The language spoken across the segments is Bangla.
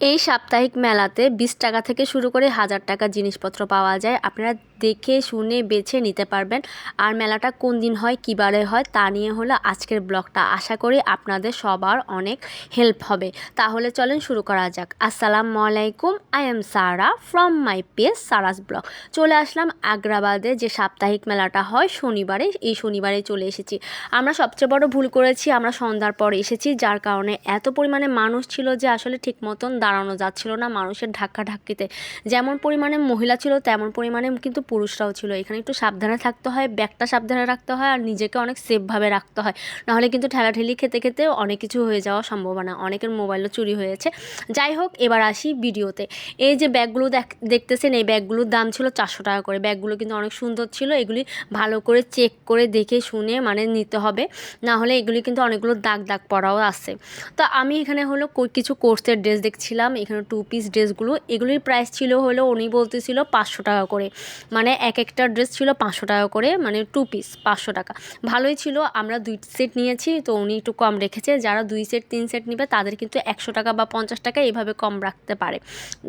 এই সাপ্তাহিক মেলাতে বিশ টাকা থেকে শুরু করে হাজার টাকা জিনিসপত্র পাওয়া যায়। আপনারা দেখে, শুনে, বেছে নিতে পারবেন। আর মেলাটা কোন দিন হয়, কী বারে হয়, তা নিয়ে হলো আজকের ব্লগটা। আশা করি আপনাদের সবার অনেক হেল্প হবে। তাহলে চলেন শুরু করা যাক। আসসালামু আলাইকুম I am Sara from my page Sara's blog চলে আসলাম আগ্রাবাদে যে সাপ্তাহিক মেলাটা হয়, শনিবারে। এই শনিবারে চলে এসেছি। আমরা সবচেয়ে বড় ভুল করেছি, আমরা সন্ধ্যার পর এসেছি, যার কারণে এত পরিমাণে মানুষ ছিল যে আসলে ঠিক মতন দাঁড়ানো যাচ্ছিল না মানুষের ধাক্কা ধাক্কিতে যেমন পরিমাণে মহিলা ছিল, তেমন পরিমাণে কিন্তু পুরুষরাও ছিল। এখানে একটু সাবধানে থাকতে হয়, ব্যাগটা সাবধানে রাখতে হয় আর নিজেকে অনেক সেফভাবে রাখতে হয়। নাহলে কিন্তু ঠেলাঠেলি খেতে খেতে অনেক কিছু হয়ে যাওয়ার সম্ভাবনা, অনেকের মোবাইলও চুরি হয়েছে। যাই হোক, এবার আসি ভিডিওতে। এই যে ব্যাগগুলো দেখ- দেখতেছেন, এই ব্যাগগুলোর দাম ছিল চারশো টাকা করে। ব্যাগগুলো কিন্তু অনেক সুন্দর ছিল, এগুলি ভালো করে চেক করে দেখে শুনে মানে নিতে হবে। না হলে এগুলি কিন্তু অনেকগুলো দাগ দাগ পড়াও আছে। তো আমি এখানে হলো কিছু কোর্সের ড্রেস দেখছিলাম। এখানে টু পিস ড্রেসগুলো এগুলির প্রাইস ছিল হলো, উনি বলতেছিল পাঁচশো টাকা করে। মানে এক একটা ড্রেস ছিল পাঁচশো টাকা করে মানে টু পিস পাঁচশো টাকা। ভালোই ছিল, আমরা দুই সেট নিয়েছি, তো উনি একটু কম রেখেছে। যারা দুই সেট তিন সেট নেবে, তাদের কিন্তু একশো টাকা বা পঞ্চাশ টাকা এভাবে কম রাখতে পারে।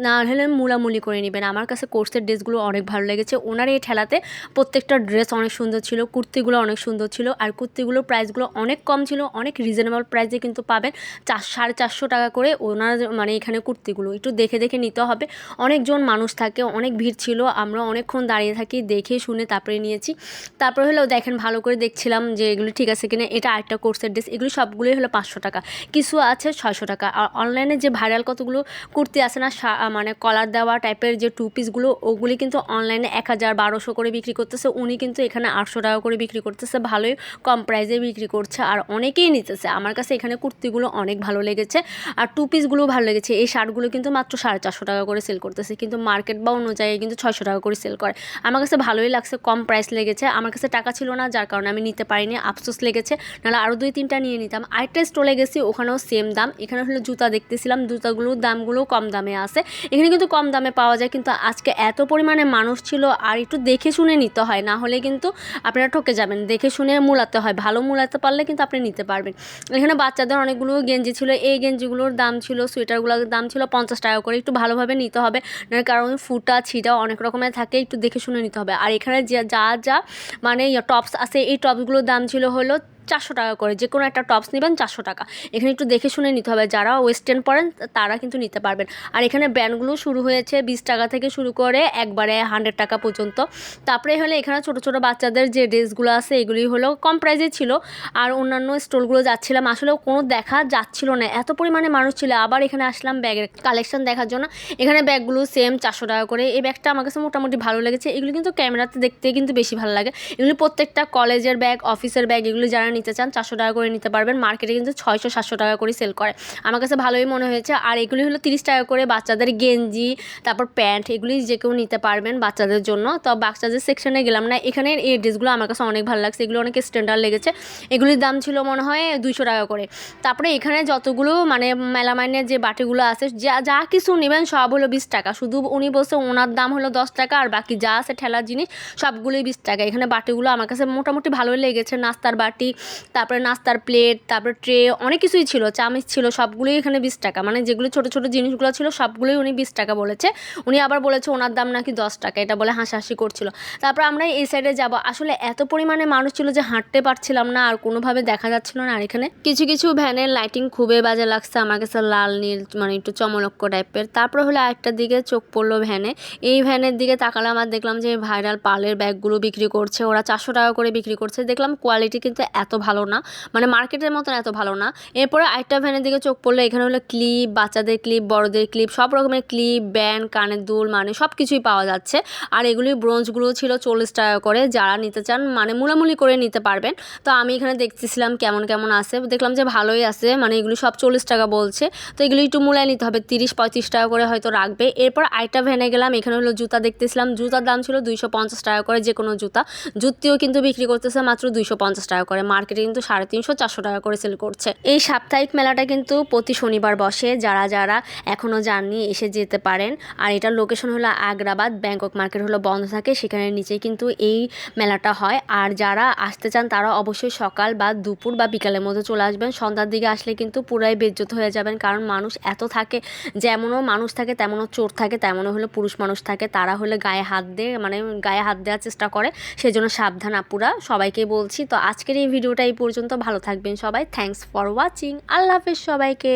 না হলে মুলামুলি করে নেবেন। আমার কাছে কোর্সের ড্রেসগুলো অনেক ভালো লেগেছে। ওনার এই ঠেলাতে প্রত্যেকটা ড্রেস অনেক সুন্দর ছিল, কুর্তিগুলো অনেক সুন্দর ছিল, আর কুর্তিগুলোর প্রাইসগুলো অনেক কম ছিল, অনেক রিজনেবল প্রাইসে কিন্তু পাবেন। চার, সাড়ে চারশো টাকা করে ওনার মানে এখানে কুর্তিগুলো। একটু দেখে দেখে নিতে হবে। অনেকজন মানুষ থাকে, অনেক ভিড় ছিল, আমরা অনেকক্ষণ দাঁড়িয়ে থাকি, দেখে শুনে তারপরে নিয়েছি। তারপরে হলো দেখেন ভালো করে দেখছিলাম যে এগুলো ঠিক আছে কিনা। এটা আরেকটা কোর্সের ড্রেস এগুলো সবগুলোই হলো পাঁচশো টাকা। কিছু আছে ছয়শো টাকা। আর অনলাইনে যে ভাইরাল কতগুলো কুর্তি আছে না মানে কলার দেওয়া টাইপের যে টু পিসগুলো ওগুলি কিন্তু অনলাইনে এক হাজার বারোশো করে বিক্রি করতেছে। উনি কিন্তু এখানে আটশো টাকা করে বিক্রি করতেছে। ভালোই কম প্রাইসে বিক্রি করছে আর অনেকেই নিতেছে। আমার কাছে এখানে কুর্তিগুলো অনেক ভালো লেগেছে। আর টু পিসগুলো ভালো লেগেছে। এই শার্টগুলো কিন্তু মাত্র সাড়ে চারশো টাকা করে সেল করতেছে। কিন্তু মার্কেট বা অন্য জায়গায় কিন্তু ছয়শো টাকা করে সেল করে। আমার কাছে ভালোই লাগছে, কম প্রাইস লেগেছে। আমার কাছে টাকা ছিল না, যার কারণে আমি নিতে পারিনি, আফসোস লেগেছে। নাহলে আরও দুই, তিনটা নিয়ে নিতাম। আরেকটা স্টলে গেছি, ওখানেও সেম দাম। এখানে হলো জুতা দেখতেছিলাম, জুতাগুলোর দামগুলো কম দামে আছে। এখানে কিন্তু কম দামে পাওয়া যায়, কিন্তু আজকে এত পরিমাণে মানুষ ছিল, আর একটু দেখে শুনে নিতে হয়। না হলে কিন্তু আপনারা ঠকে যাবেন। দেখে শুনে মূলাতে হয়। ভালো মূলাতে পারলে কিন্তু আপনি নিতে পারবেন। এখানে বাচ্চাদের অনেকগুলো গেঞ্জি ছিল। এই গেঞ্জিগুলোর দাম ছিল, সোয়েটারগুলোর দাম ছিল পঞ্চাশ টাকা করে। একটু ভালোভাবে নিতে হবে। কারণ ফুটা ছিটা অনেক রকমের থাকে। একটু দেখে শুনে নিতে হবে। আর এখানে যা যা মানে টপস আছে, এই টপসগুলোর দাম ছিল হলো চারশো টাকা করে, যে কোনো একটা টপস নেবেন চারশো টাকা। এখানে একটু দেখে শুনে নিতে হবে, যারা ওয়েস্টার্ন পরেন, তারা কিন্তু নিতে পারবেন। আর এখানে ব্র্যান্ডগুলো শুরু হয়েছে বিশ টাকা থেকে শুরু করে একবারে হান্ড্রেড টাকা পর্যন্ত। তারপরে হলে এখানে ছোটো ছোটো বাচ্চাদের যে ড্রেসগুলো আছে, এগুলি হলো কম প্রাইজে ছিল। আর অন্যান্য স্টলগুলো যাচ্ছিলাম আসলে কোনো দেখা যাচ্ছিল না। এত পরিমাণে মানুষ ছিল, আবার এখানে আসলাম ব্যাগের কালেকশন দেখার জন্য। এখানে ব্যাগগুলো সেম চারশো টাকা করে। এই ব্যাগটা আমার কাছে মোটামুটি ভালো লেগেছে। এগুলো কিন্তু ক্যামেরাতে দেখতে কিন্তু বেশি ভালো লাগে। এগুলি প্রত্যেকটা কলেজের ব্যাগ অফিসের ব্যাগ এগুলো যারা নিতে চান, চারশো টাকা করে নিতে পারবেন। মার্কেটে কিন্তু ছয়শো, সাতশো টাকা করে সেল করে। আমার কাছে ভালোই মনে হয়েছে। আর এগুলি হলো তিরিশ টাকা করে বাচ্চাদের গেঞ্জি, তারপর প্যান্ট, এগুলি যে কেউ নিতে পারবেন বাচ্চাদের জন্য। তো বাচ্চাদের সেকশনে গেলাম না। এখানে এই ড্রেসগুলো আমার কাছে অনেক ভালো লাগছে। এগুলো অনেক স্ট্যান্ডার্ড লেগেছে। এগুলির দাম ছিল মনে হয় দুইশো টাকা করে। তারপরে এখানে যতগুলো মানে মেলামাইনের যে বাটিগুলো আছে, যা যা কিছু নেবেন সব হলো বিশ টাকা। শুধু উনি বলছে ওনার দাম হলো দশ টাকা আর বাকি যা আছে ঠেলার জিনিস সবগুলোই বিশ টাকা। এখানে বাটিগুলো আমার কাছে মোটামুটি ভালোই লেগেছে। নাস্তার বাটি তারপরে নাস্তার প্লেট তারপরে ট্রে অনেক কিছুই ছিল, চামচ ছিল, সবগুলোই এখানে বিশ টাকা। মানে যেগুলো ছোটো ছোটো জিনিসগুলো ছিল, সবগুলোই উনি বিশ টাকা বলেছে। উনি আবার বলেছে ওনার দাম নাকি দশ টাকা, এটা বলে হাসাহাসি করছিল। তারপর আমরা এই সাইডে যাব। আসলে এত পরিমাণে মানুষ ছিল যে হাঁটতে পারছিলাম না, আর কোনোভাবে দেখা যাচ্ছিল না আর এখানে। কিছু কিছু ভ্যানের লাইটিং খুবই বাজে লাগছে আমার কাছে লাল, নীল মানে একটু চমলক্ষ টাইপের তারপর হলো আরেকটার দিকে চোখ পড়ল ভ্যানে। এই ভ্যানের দিকে তাকালাম আর দেখলাম যে ভাইরাল পালের ব্যাগগুলো বিক্রি করছে, ওরা চারশো টাকা করে বিক্রি করছে। দেখলাম কোয়ালিটি কিন্তু এত ভালো না। মানে মার্কেটের মতন এত ভালো না। এরপরে আরেকটা ভ্যানের দিকে চোখ পড়ল এখানে হলো ক্লিপ বাচ্চাদের ক্লিপ বড়দের ক্লিপ সব রকমের ক্লিপ ব্যান্ড কানের দুল মানে সব কিছুই পাওয়া যাচ্ছে। আর এগুলি ব্রোঞ্জগুলো ছিল চল্লিশ টাকা করে। যারা নিতে চান মানে মুলামুলি করে নিতে পারবেন। তো আমি এখানে দেখতেছিলাম কেমন কেমন আছে। দেখলাম যে ভালোই আছে। মানে এগুলি সব চল্লিশ টাকা বলছে। তো এগুলি একটু মূলায় নিতে হবে। তিরিশ, পঁয়ত্রিশ টাকা করে হয়তো রাখবে। এরপর আরেকটা ভ্যানে গেলাম। এখানে হলো জুতা দেখতেছিলাম। জুতার দাম ছিল দুইশো পঞ্চাশ টাকা করে যে কোনো জুতা। জুতিও কিন্তু বিক্রি করতেছে মাত্র দুইশো পঞ্চাশ টাকা করে। মার্কেটে কিন্তু সাড়ে তিনশো, চারশো টাকা করে সেল করছে। এই সাপ্তাহিক মেলাটা কিন্তু প্রতি শনিবার বসে। যারা যারা এখনও যাননি, এসে যেতে পারেন। আর এটার লোকেশন হলো আগ্রাবাদ, ব্যাংকক মার্কেট হলো বন্ধ থাকে। সেখানে নিচে কিন্তু এই মেলাটা হয়। আর যারা আসতে চান, তারা অবশ্যই সকাল বা দুপুর বা বিকালের মধ্যে চলে আসবেন। সন্ধ্যার দিকে আসলে কিন্তু পুরাই বেজ্জত হয়ে যাবেন। কারণ মানুষ এত থাকে, যেমনও মানুষ থাকে, তেমনও চোর থাকে, তেমনও হলো পুরুষ মানুষ থাকে। তারা হলে গায়ে হাত দিয়ে মানে গায়ে হাত দেওয়ার চেষ্টা করে। সেই জন্য সাবধান আপুরা। সবাইকে বলছি, তো আজকের এই ভিডিওটা এই পর্যন্ত। ভালো থাকবেন সবাই। থ্যাংকস ফর ওয়াচিং আল্লাহ হাফেজ সবাইকে।